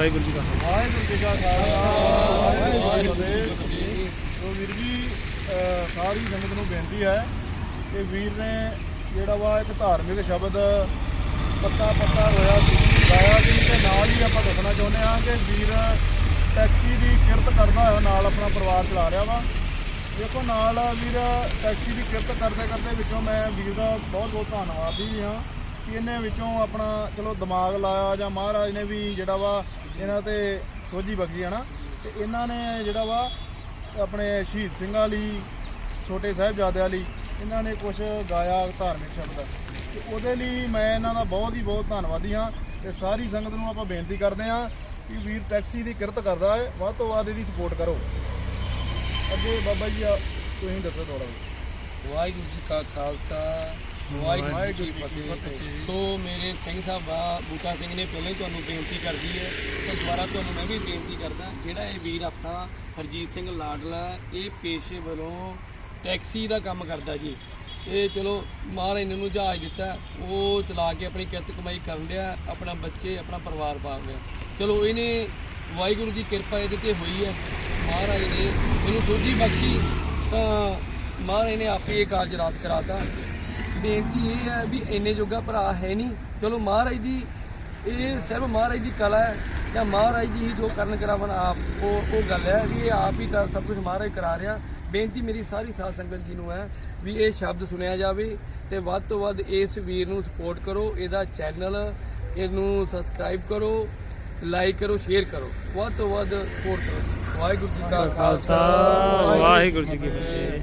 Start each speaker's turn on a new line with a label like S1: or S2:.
S1: ਵਾਹਿਗੁਰੂ ਜੀ ਕਾ
S2: ਵਾਹਿਗੁਰੂ ਜੀ ਕਾ ਖਾਲਸਾ, ਵਾਹਿਗੁਰੂ ਜੀ ਕੀ ਸੋ ਵੀਰ ਜੀ ਸਾਰੀ ਸੰਗਤ ਨੂੰ ਬੇਨਤੀ ਹੈ ਕਿ ਵੀਰ ਨੇ ਜਿਹੜਾ ਵਾ ਇੱਕ ਧਾਰਮਿਕ ਸ਼ਬਦ ਪੱਤਾ ਪੱਤਾ ਹੋਇਆ ਸੀ, ਗਾਇਆ ਸੀ ਤੇ ਨਾਲ ਹੀ ਆਪਾਂ ਦੱਸਣਾ ਚਾਹੁੰਦੇ ਹਾਂ ਕਿ ਵੀਰ ਟੈਕਸੀ ਦੀ ਕਿਰਤ ਕਰਦਾ ਹੋਇਆ ਨਾਲ ਆਪਣਾ ਪਰਿਵਾਰ ਚਲਾ ਰਿਹਾ ਵਾ। ਦੇਖੋ, ਨਾਲ ਵੀਰ ਟੈਕਸੀ ਦੀ ਕਿਰਤ ਕਰਦੇ ਕਰਦੇ ਵਿੱਚੋਂ ਮੈਂ ਵੀਰ ਦਾ ਬਹੁਤ ਬਹੁਤ ਧੰਨਵਾਦੀ ਵੀ ਹਾਂ। ਕਿ ਇਹਨੇ ਵਿੱਚੋਂ ਆਪਣਾ, ਚਲੋ ਦਿਮਾਗ ਲਾਇਆ ਜਾਂ ਮਹਾਰਾਜ ਨੇ ਵੀ ਜਿਹੜਾ ਵਾ ਇਹਨਾਂ ਤੇ ਸੋਝੀ ਬਖਸ਼ੀ ਹੈ ਨਾ, ਤੇ ਇਹਨਾਂ ਨੇ ਜਿਹੜਾ ਵਾ ਆਪਣੇ ਸ਼ਹੀਦ ਸਿੰਘਾਂ ਲਈ, ਛੋਟੇ ਸਾਹਿਬਜ਼ਾਦਿਆਂ ਲਈ ਇਹਨਾਂ ਨੇ ਕੁਝ ਗਾਇਆ ਧਾਰਮਿਕ ਸ਼ਬਦ। ਤੇ ਉਹਦੇ ਲਈ ਮੈਂ ਇਹਨਾਂ ਦਾ ਬਹੁਤ ਹੀ ਬਹੁਤ ਧੰਨਵਾਦੀ ਹਾਂ ਤੇ ਸਾਰੀ ਸੰਗਤ ਨੂੰ ਆਪਾਂ ਬੇਨਤੀ ਕਰਦੇ ਹਾਂ ਕਿ ਵੀਰ ਟੈਕਸੀ ਦੀ ਕਿਰਤ ਕਰਦਾ ਹੈ, ਵੱਧ ਤੋਂ ਵੱਧ ਇਹਦੀ ਸਪੋਰਟ ਕਰੋ। ਅੱਗੇ ਬਾਬਾ ਜੀ ਆ ਤੁਸੀਂ ਦੱਸੋ ਥੋੜਾ
S3: ਵਾਹਿਗੁਰੂ ਜੀ ਕਾ ਖਾਲਸਾ ਵਾਹਿਗੁਰੂ ਜੀ ਫਤਿਹ। ਸੋ ਮੇਰੇ ਸਿੰਘ ਸਾਹਿਬਾ ਬੂਟਾ ਸਿੰਘ ਨੇ ਪਹਿਲਾਂ ਹੀ ਤੁਹਾਨੂੰ ਬੇਨਤੀ ਕਰਦੀ ਹੈ ਤੇ ਦੁਬਾਰਾ ਤੁਹਾਨੂੰ ਮੈਂ ਵੀ ਬੇਨਤੀ ਕਰਦਾ, ਜਿਹੜਾ ਇਹ ਵੀਰ ਆਪਣਾ ਹਰਜੀਤ ਸਿੰਘ ਲਾਡਲਾ ਇਹ ਪੇਸ਼ੇ ਵੱਲੋਂ ਟੈਕਸੀ ਦਾ ਕੰਮ ਕਰਦਾ ਜੀ, ਇਹ ਚਲੋ ਮਹਾਰਾਜ ਨੇ ਨੂੰ ਜਹਾਜ਼ ਦਿੱਤਾ, ਉਹ ਚਲਾ ਕੇ ਆਪਣੀ ਕਿਰਤ ਕਮਾਈ ਕਰਨ ਡਿਆ, ਆਪਣਾ ਬੱਚੇ, ਆਪਣਾ ਪਰਿਵਾਰ ਪਾਲ ਰਿਹਾ। ਚਲੋ ਇਹਨੇ ਵਾਹਿਗੁਰੂ ਦੀ ਕਿਰਪਾ ਇਹਦੇ ਤੇ ਹੋਈ ਹੈ, ਮਹਾਰਾਜ ਨੇ ਇਹਨੂੰ ਸੋਝੀ ਬਖਸ਼ੀ ਤਾਂ ਮਹਾਰਾਜ ਨੇ ਆਪੇ ਇਹ ਕਾਰਜ ਰਾਸ ਕਰਾਤਾ। ਬੇਨਤੀ ਇਹ ਹੈ ਵੀ ਇੰਨੇ ਜੋਗਾ ਭਰਾ ਹੈ ਨਹੀਂ। ਚਲੋ ਮਹਾਰਾਜ ਦੀ ਇਹ ਸਿਰਫ ਮਹਾਰਾਜ ਦੀ ਕਲਾ ਹੈ। ਜਾਂ ਮਹਾਰਾਜ ਜੀ ਹੀ ਜੋ ਕਰਨ ਕਰਾਵਣ ਆਪ, ਉਹ ਉਹ ਗੱਲ ਹੈ ਵੀ ਇਹ ਆਪ ਹੀ ਤਾਂ ਸਭ ਕੁਝ ਮਹਾਰਾਜ ਕਰਾ ਰਿਹਾ। ਬੇਨਤੀ ਮੇਰੀ ਸਾਰੀ ਸਾਧ ਸੰਗਤ ਜੀ ਨੂੰ ਹੈ ਵੀ ਇਹ ਸ਼ਬਦ ਸੁਣਿਆ ਜਾਵੇ ਤੇ ਵੱਧ ਤੋਂ ਵੱਧ ਇਸ ਵੀਰ ਨੂੰ ਸਪੋਰਟ ਕਰੋ, ਇਹਦਾ ਚੈਨਲ ਇਹਨੂੰ ਸਬਸਕ੍ਰਾਈਬ ਕਰੋ ਲਾਈਕ ਕਰੋ ਸ਼ੇਅਰ ਕਰੋ। ਵੱਧ ਤੋਂ ਵੱਧ ਸਪੋਰਟ ਕਰੋ। ਵਾਹਿਗੁਰੂ ਜੀ ਕਾ ਖਾਲਸਾ।
S1: ਵਾਹਿਗੁਰੂ ਜੀ ਕੀ ਫਤਿਹ।